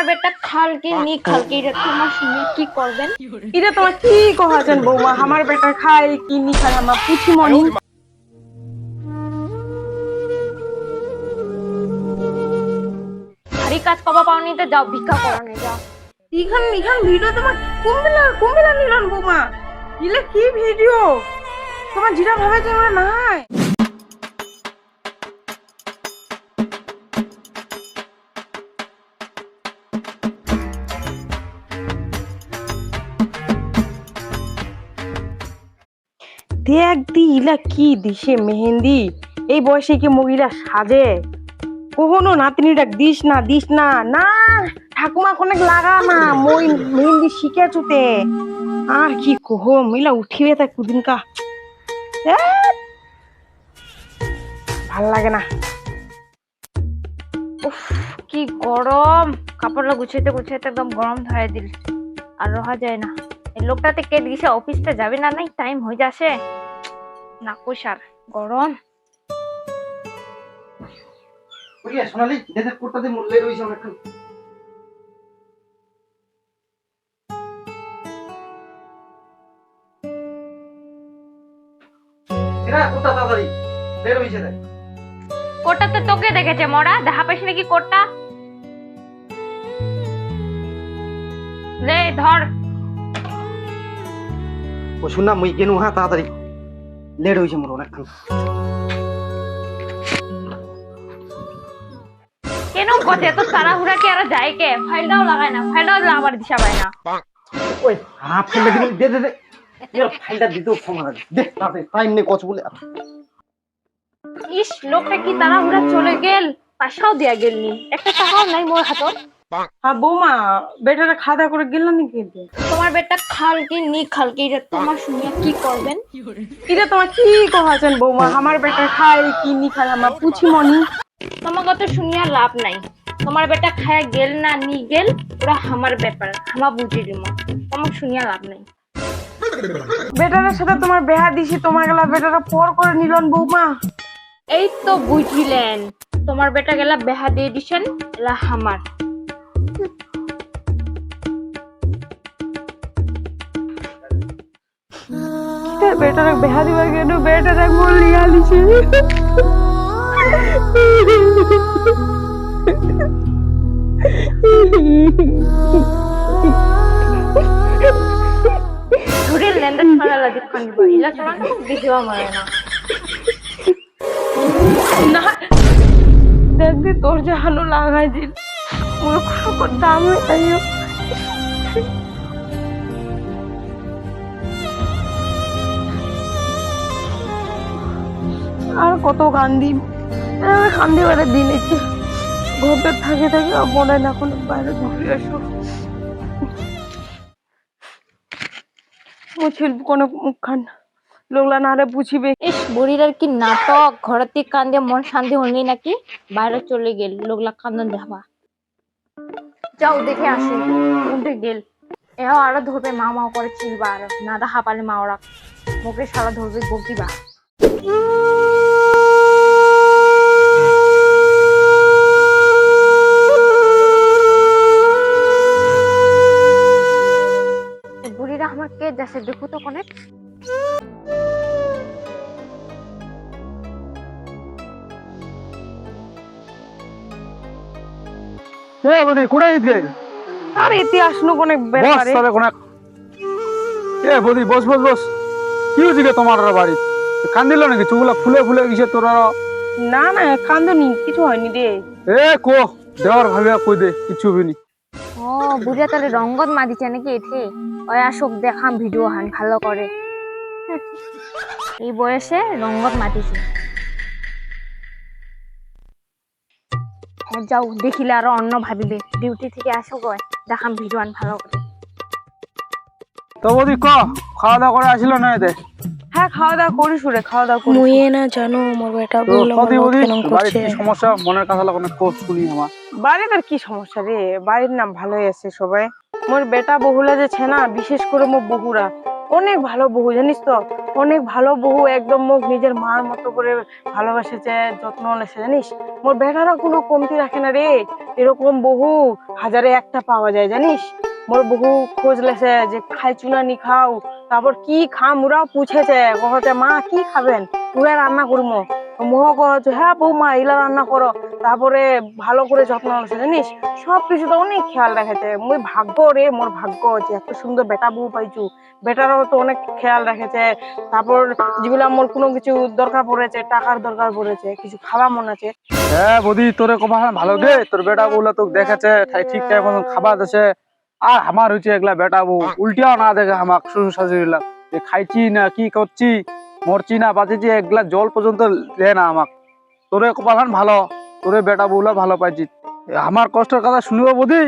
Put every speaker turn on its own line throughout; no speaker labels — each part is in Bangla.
তোমার বেটা খালকে নি খালকে এটা তোমার সঙ্গে কি করবেন?
এটা তোমার কি কহাছেন বৌমা? আমার বেটা খায় কি নি খায় আমার পুছি মনি।
ভারী কাজ কবা পাওনি তো যাও ভিক্ষা করানে যাও।
ইখান ইখান ভিডিও তোমার কুম্বিলা কুম্বিলা নিলাম বৌমা। ইলে কি ভিডিও? তোমার যেটা ভাবে যে নাই। দেখ দি কি দিছে মেহেন্দি? এই বয়সে কি মহিলা সাজে? কখনো নাতনিটা দিস না দিস না। না ঠাকুমা অনেক লাগা না, মই মেহেন্দি আর কি কহ উঠিবে কুদিন কা ভালো লাগে না।
উফ, কি গরম। কাপড়গুলো গুছাইতে গুছাইতে একদম গরম ধরে দিল। আর রহা যায় না। লোকটাতে কে দিছে? অফিসতে যাবে না নাই? টাইম হয়ে যাচ্ছে। না কুসার গরম।
ওইয়া সোনালি দেখে কোটাতে মূল্যে অনেকক্ষণ। এরা তাড়াতাড়ি বের হয়েছে দেখ
কোটাতে তোকে দেখেছে মরা। দেখা পাইস নাকি কোটটা রে ধর।
ও শুননা মুই কেন হ্যাঁ তাড়াতাড়ি। লেট হয়েছে মোর অনেকক্ষণ
কেন পথে এত তাড়াহুড়া কি আর যায় কে? ফাইলটাও লাগায় না ফাইলটাও আবার দিশা পায় না।
ওই হাফ ফেলটা দিবি দে দে দে। এর ফাইলটা দিতেও ক্ষমা লাগে দে। তাড়াতাড়ি টাইম নেই কচ বলে
ইস লোকটা কি তাড়াহুড়া চলে গেল? পয়সাও দিয়া গেলনি। একটা টাকাও নাই মোর হাতত।
হ্যাঁ বৌমা খাওয়া দাওয়া করে গেল নাকি
তোমার বেটা খালকি নি খালকি এটা তোমার শুনে কি করবেন?
এটা তোমার কি কহাছেন বৌমা? আমার বেটা খায় কি নি খায় আমার পুছি মনি
তোমাকে তো শুনিয়া লাভ নাই। তোমার বেটা খায় গেল না নি গেল ওরা আমার ব্যাপার আমা বুঝি দিম। তোমাকে শুনিয়া লাভ নাই।
বেটারের সাথে তোমার বেহা দিছি তোমার গেলা বেটারা পর করে নিলন বৌমা।
এই তো বুঝিলেন তোমার বেটা গেলা বেহা দিয়ে দিছেন এলা আমার
বেটারা বেহা দিবার কেন? বেটারা মলিয়া লিছে।
দেখিবা মারে না।
না। দেখবি তোর জাহানো লাগাই দিল মোর খুব দাম আইও আর কত কান্দি কান্দি বেড়ে দিন এসে ঘরটা থাকে থাকে আর মনে হয় না এখন বাইরে ঘুরে আসো। মুছিল কোনো মুখখান। লোকলা না বুঝিবে।
ইস বুড়ির আর কি নাটক? ঘরের থেকে কান্দে মন শান্তি হয়নি নাকি? বাইরে চলে গেল লোকলা কান্দন দেখবা। যাও দেখে আসি উঠে গেল। এও আরও ধরবে মা মা করে চিলবা আর। না দেখা পালে মা ওরা মুখে সারা ধরবে বকিবা যাচ্ছে দেখো তো কোনে
আর ইতিহাস নু কোনে
বস তাহলে এ বলি বস বস বস। কি হয়েছে গে তোমার ওরা বাড়ি কান্দিল নাকি? চুগুলা ফুলে ফুলে গেছে তোরা
না না কান্দনি কিছু হয়নি রে।
এ কো দেওয়ার ভাবিয়া কই দে কিছু হইনি
ও বুড়িয়া তাহলে রঙ্গত মাদিছে নাকি এঠে? ওই আসুক দেখাম ভিডিও হান ভালো করে এই বয়সে রঙ্গত মাতিছে। যাও দেখিলে আরও অন্য ভাবিলে। ডিউটি থেকে আসো গয় দেখাম ভিডিও আন ভালো করে
তো বদি ক খাওয়া দাওয়া করে আসিল না এতে
হ্যাঁ খাওয়া দাওয়া করিস রে খাওয়া দাওয়া করিস
মুইয়ে না জানো আমার বেটা
তো
বলল
সদি
আমার
বাড়ির কি সমস্যা? মনের কথা শুনি আমার।
বাড়ির আর কি সমস্যা রে? বাড়ির নাম ভালোই আছে সবাই। মোর বেটা বহুলা যে ছে না বিশেষ করে মোর বহুরা অনেক ভালো বহু জানিস তো? অনেক ভালো বহু একদম মোক নিজের মার মতো করে ভালোবাসেছে যত্ন নেছে জানিস? মোর বেটারও কোনো কমতি রাখে না রে। এরকম বহু হাজারে একটা পাওয়া যায় জানিস? মোর বহু খোঁজ লেছে যে খাই চুনা নি খাও তারপর কি খাম ওরাও পুছেছে। কহতে, মা, কি খাবেন? ওরা রান্না করব মোহ কহছে হ্যাঁ বৌমা এগুলা রান্না করো তারপরে ভালো করে যত্ন নিচ্ছে জানিস? সব কিছুতে অনেক খেয়াল রাখেছে মুই ভাগ্য রে মোর ভাগ্য যে, এত সুন্দর বেটা বউ পাইছু। বেটারও তো অনেক খেয়াল রেখেছে তারপর যেগুলা মোর কোনো কিছু দরকার পড়েছে টাকার দরকার পড়েছে কিছু খাওয়া মন আছে?
হ্যাঁ বৌদি তোরে কবা ভালো গে তোর বেটা বউলা তোকে দেখেছে ঠিক টাইম খাবার দিছে আর আমার হচ্ছে এগুলা বেটা বউ। উল্টিও না দেখে আমাক শ্বশুর শাশুড়িলা যে খাইছি না কি করছি? মরছি না বাঁচেছি এগুলা জল পর্যন্ত দে না আমাক। তোরে কপাল ভালো তোরে বেটা বউলা ভালো পাইছি। আমার কষ্টের কথা শুনিব বৌদি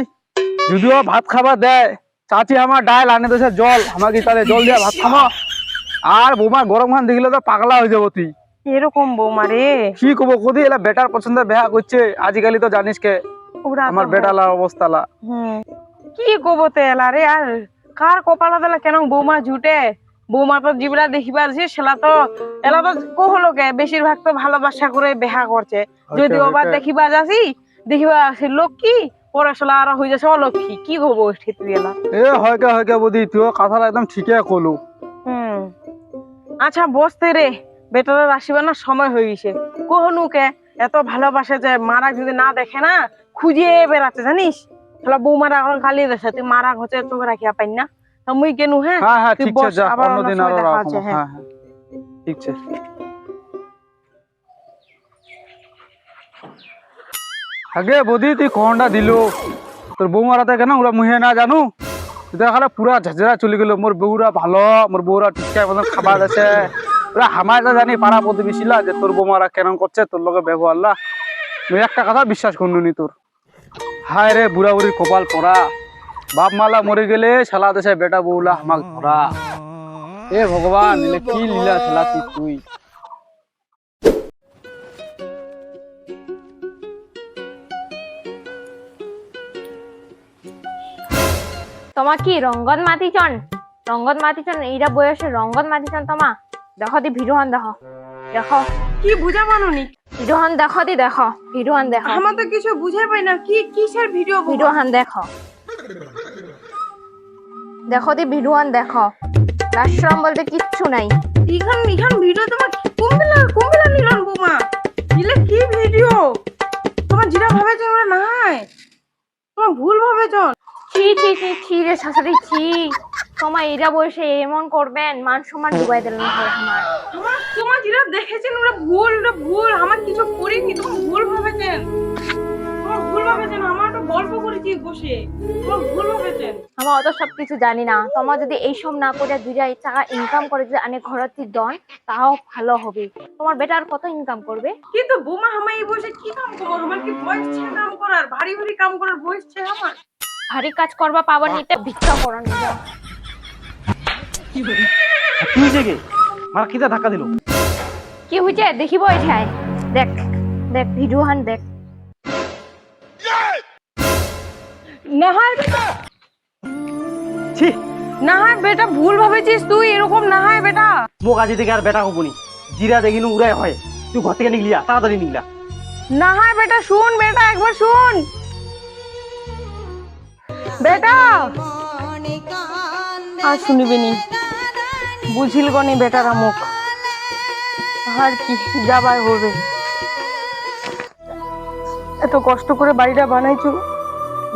যদিও ভাত খাবার দেয় চাচি আমার ডাল আনে দেছে জল আমাকে তাহলে জল দিয়ে ভাত খামো আর বৌমা গরম খান দেখলে তো পাগলা হয়ে যাব তুই।
এরকম বৌমা রে।
কি কব কদি এলা বেটার পছন্দের বেহা করছে। আজকালি তো জানিস কে আমার বেটালার অবস্থালা।
হুম। কি কব তেলা রে আর কার কপালা দেলা কেন বৌমা জুটে? বৌমা তো যেগুলা দেখিবার আছে সেলা তো এলা তো কহলো কে বেশিরভাগ তো ভালোবাসা করে বেহা করছে যদি ওবার দেখিবা যাসি দেখিবা আছে লক্ষ্মী সেলা আর হয়ে যাচ্ছে অলক্ষ্মী কি এলা?
এ হয়কে হয়কে বদি তুই কথাটা একদম ঠিকই কলু।
হুম আচ্ছা বসতে রে বেটারা আসিবার না সময় হয়ে গেছে। কোহনু কে এত ভালোবাসে যে মারা যদি না দেখে না খুঁজিয়ে বেড়াচ্ছে জানিস তাহলে বৌমারা এখন গালি দেছে তুই মারা হচ্ছে চোখে রাখিয়া পাই না। তা মুই কেনু হ্যাঁ?
হ্যাঁ হ্যাঁ ঠিক আছে যা অন্যদিন আরও
হচ্ছে, হ্যাঁ।
হ্যাঁ হ্যাঁ ঠিক আছে। আগে বদি তুই কোনটা দিলু। তোর বৌমারাতে কেন ওরা মুহে না জানু? দেখালে পুরা ঝাঁঝরা চলে গেল মোর বউরা ভালো মোর বউরা ঠিকঠাক মতন খাবার আছে। ওরা হামায় জানি পাড়া প্রতিবেশীলা যে তোর বৌমারা কেন করছে তোর লগে ব্যবহার একটা কথা বিশ্বাস করলুনি তোর। হায় রে বুড়া বুড়ির কপাল পরা। বাপ মালা মরে গেলে শালা দেশে বেটা বউলা হামাক ধরা। এ ভগবান কি লীলা খেলা তুই
তোমা কি রঙ্গত মাতিছন রঙ্গত মাতিছন এইটা বয়সে রঙ্গত মাতিছন তোমা? দেখো দি ভিডিওহান দেখো। দেখো।
কি বুঝা মানুনি?
ভিডিওহান দেখো দি দেখো। ভিডিওহান দেখো।
আমার তো কিছু বুঝে পাই না কি কিসের ভিডিও
ভিডিওহান দেখো। দেখো দি ভিডিওহান দেখো। লাশ্রম বলতে কিচ্ছু নাই।
ইখান ইখান ভিডিও তোমার কুম্বিলা কুম্বিলা নিলন বৌমা? ইলে কি ভিডিও? তোমার ভাবেছেন ওরা নাই। তোমার ভুল ভাবেছেন
ছি ছি ছি ছি রে শাশুড়ি ছি। তোমার এরা বয়সে এমন করবেন মান সম্মান ডুবাই দিলেন আমার
তোমার। যেটা দেখেছেন ওরা ভুল ওটা ভুল। কিছু করিনি তুমি ভুল ভাবেছেন তোমার ভুল ভাবেছেন আমার একটা গল্প করেছি বসে? তোমার ভুল ভাবেছেন
আমার অত সব কিছু জানি না। তোমার যদি এইসব না করে টাকা ইনকাম করে যদি আনে ঘরত দন তাও ভালো হবে। তোমার বেটার কত ইনকাম করবে?
কিন্তু বোমা আমার এই বসে কি কাম করব? আমার কি বয়স ছে কাম করার? ভারী ভারী কাম করার বয়স ছে আমার?
ভারী কাজ করবা পাবার নিতে ভিক্ষা করান
কি হয়েছে? কি মারা কিতা ধাক্কা দিল।
কি হয়েছে? দেখিব এঠাই দেখ দেখ ভিডিও হান দেখ।
না হয়
ছি
না হয় বেটা ভুল ভাবেছিস তুই এরকম না হয় বেটা।
মোক আজি থেকে আর বেটা হবনি। জিরা দেখিনু উড়াই হয়। তুই ঘর থেকে নিগলিয়া তাড়াতাড়ি নিগলা।
না হয় বেটা শুন বেটা একবার শুন। বেটা! আর শুনিবি নি। বুঝিল গনি বেটার মুখ আর কি যাবার হবে। এত কষ্ট করে বাড়িটা বানাইছো?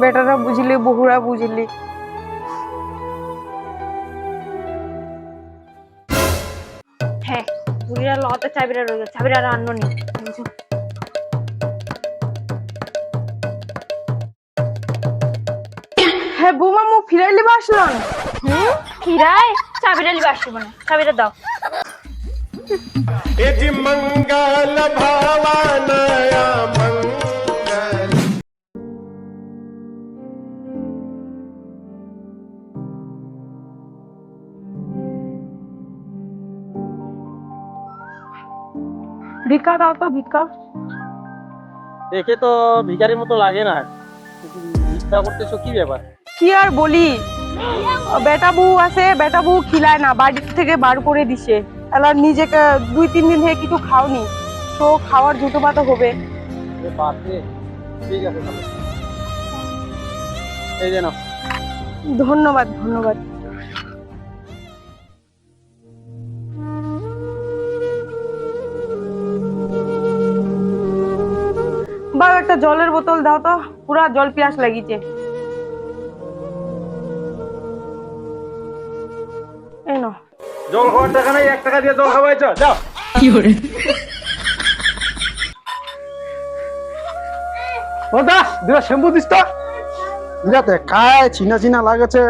বেটারা বুঝলি বহুরা বুঝলি।
হ্যাঁ চাবিরা চাবিরা
হ্যাঁ, বৌমা
মু না? দাও।
মঙ্গল মঙ্গল
ভিক্ষা দাও তো ভিক্ষা।
দেখে তো ভিখারির মতো লাগে না। ভিক্ষা করতেছো কি ব্যাপার?
কি আর বলি? বেটা বউ আছে বেটা বউ খিলায় না বাড়ি থেকে বার করে দিছে। এলা নিজেকে দুই তিন দিন থেকে কিছু খাওনি। তো খাওয়ার জুতো পাতো হবে।
ঠিক আছে তাহলে। এই
ধন্যবাদ ধন্যবাদ। একটা জলের বোতল দাও তো পুরা জল পিয়াস লাগিছে। এই নাও।
জল খাওয়ার টাকা নেই এক টাকা দিয়ে জল খাওয়াইছ যাও।
ও দা দুটা শ্যাম্পু দিস তো।
যাতে খায় চিনা চিনা লাগেছে।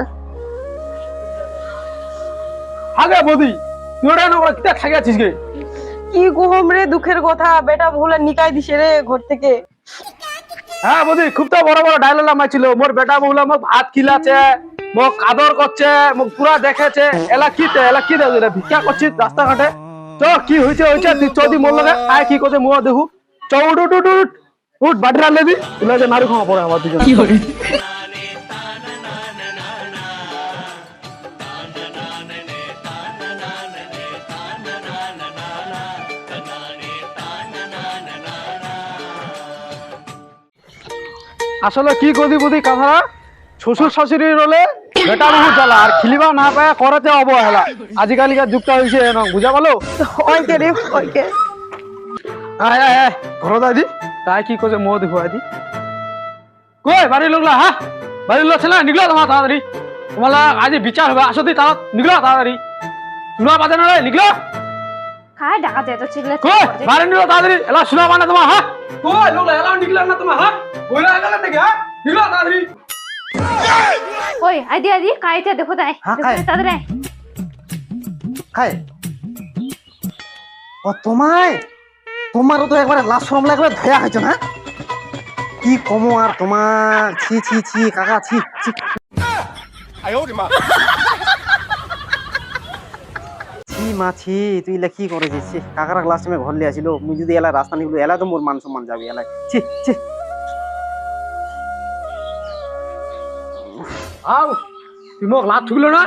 আগে বদি তুই ওটা না কিতা আছিস গে?
কি গহম রে দুঃখের কথা বেটা ভুলে নিকাই দিছে রে ঘর থেকে।
হ্যাঁ বুঝি খুব তো বড় বড় ডায়লগ লামাইছিল মোর বেটা বউলা মোক ভাত খিলাছে মোক আদর করছে, মোক পুরা দেখেছে। এলা কি এলা কি দেখ ভিক্ষা করছিস রাস্তাঘাটে? চ, কি হয়েছে হয়েছে চৌদি মোর লগে, আয় কি করছে মুয়া দেখু চ, উঠ উঠ রাখলে দি তুলে নারী খাওয়া পড়ে আমার দুজন আসলে কি কদি বুদি কথা শ্বশুর শাশুড়ি রলে বেটা বহু জ্বালা আর খিলিবা না পায় করতে অবহেলা। আজিকালিকার যুগটা হয়েছে এন বুঝা পালো?
ওইকে রে ওইকে।
আয় আয় আয় ঘর দাদি তাই কি করছে মো দেখো আদি কই বাড়ির লোকলা হ্যাঁ বাড়ির লোক ছেলে নিগলো তোমার তাড়াতাড়ি। তোমার আজ বিচার হবে আসো তুই নিগলো তাড়াতাড়ি। শোনা বাজে না রে নিগলো?
খায় ডাকা যায় তো চিল্লা
কই বাড়ি নিগলো তাড়াতাড়ি এলা শোনা মানে তোমার হ্যাঁ কই লোকলা এলা নিগলো না তোমার হ্যাঁ বইলা গেল নাকি হ্যাঁ নিগলো তাড়াতাড়ি
ওই আইদি আইদি কাইতে দেখো তাই
হ্যাঁ,
দেখো
খায়।
তাদের আয়।
খায় ও তোমায় তোমারও তো একবারে লাশ শ্রম লাগবে ধয়া হয়েছে না কি কমো আর তোমার ছি ছি ছি কাকা ছি ছি
哎呦我的妈！
ছি মা ছি তুই এলা কি করেছিস ছি কাকারা ক্লাস টাইমে ঘর লিয়ে আসিল মুই যদি এলা রাস্তা নিগুলো এলা তো মোর মান সম্মান যাবে এলা ছি ছি
আও তুই মোক লাভ ঠুকলো না?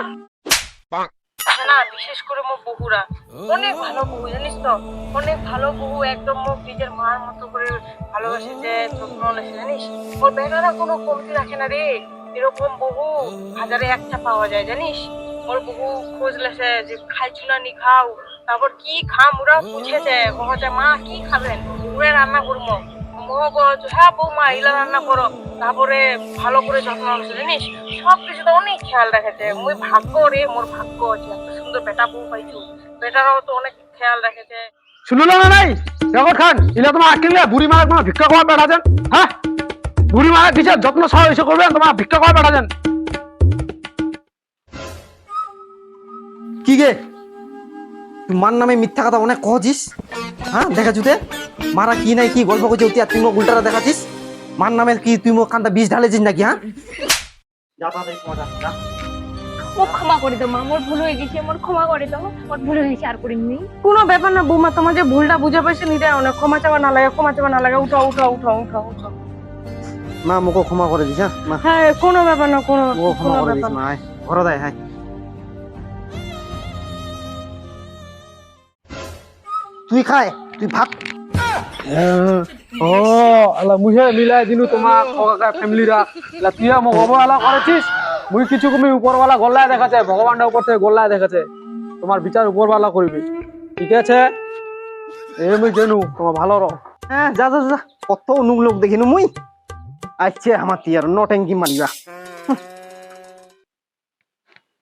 না বিশেষ করে মোর বহুরা অনেক ভালো বহু জানিস তো? অনেক ভালো বহু একদম মোর নিজের মার মতো করে ভালোবাসেছে যত্ন নেছে জানিস ওর বেটারা কোনো কমতি রাখে না রে এরকম বহু হাজারে একটা পাওয়া যায় জানিস ওর বহু খোঁজ লেছে যে খাইছু না নি খাও তারপর কি খাম ওরা বুঝেছে বলছে মা কি খাবেন ওরে রান্না করব মহ হ্যাঁ বৌমা এগুলা রান্না করো। তারপরে ভালো করে যত্ন জানিস? সব কিছু তো অনেক খেয়াল রেখেছে। মুই ভাগ্য রে মোর ভাগ্য আছে এত সুন্দর বেটা বউ পাইছু। বেটারাও তো অনেক খেয়াল রেখেছে।
শুনলো না নাই? জগৎ খান ইলা তোমার আকিলে বুড়ি মারা কোনো ভিক্ষা করা বেড়া যান হ্যাঁ? বুড়ি মারা কিছু যত্ন সহ এসে করবেন তোমার ভিক্ষা করা বেড়া যান?
কি গে? মার নামে মিথ্যা কথা অনেক কহছিস হ্যাঁ? দেখাছু তে মারা কি নাই কি গল্প করছে তুই আর তুই মোক উল্টাটা দেখাছিস মার নামে কি তুই মোক কান্দা বিষ ঢালেছিস নাকি হ্যাঁ যা তাড়াতাড়ি ক্ষমা যা।
মোক ক্ষমা করে দাও মা। মোর ভুল হয়ে গেছে মোর ক্ষমা করে দাও। ভুল হয়ে গেছে আর করিনি
কোনো ব্যাপার না বৌমা তোমার যে ভুলটা বুঝে পাইছে নিতে অনেক ক্ষমা চাওয়া না লাগে ক্ষমা চাওয়া না লাগে উঠো উঠো উঠো উঠো উঠো
মা মোকে ক্ষমা করে দিস হ্যাঁ
হ্যাঁ কোনো ব্যাপার না কোনো
ক্ষমা করে দিস মা আয়। ঘরে দেয় হ্যাঁ তুই খায় তুই ভাত
ও আলা মুহে মিলাই দিনু তোমার কাকা ফ্যামিলিরা আলা তুই মোক অবহেলা করেছিস। মুই কিছু কমি উপরওয়ালা গল্লায় দেখাছে ভগবানটা উপর থেকে গল্লায় দেখাছে তোমার বিচার উপরওয়ালা করবি। ঠিক আছে? এই মুই জেনু, তোমার ভালো রহ
হ্যাঁ যা যা যা। কত অনুক লোক দেখিনু মুই? আচ্ছা আমার তিয়ার নটেঙ্কি মারিবা হুঁ।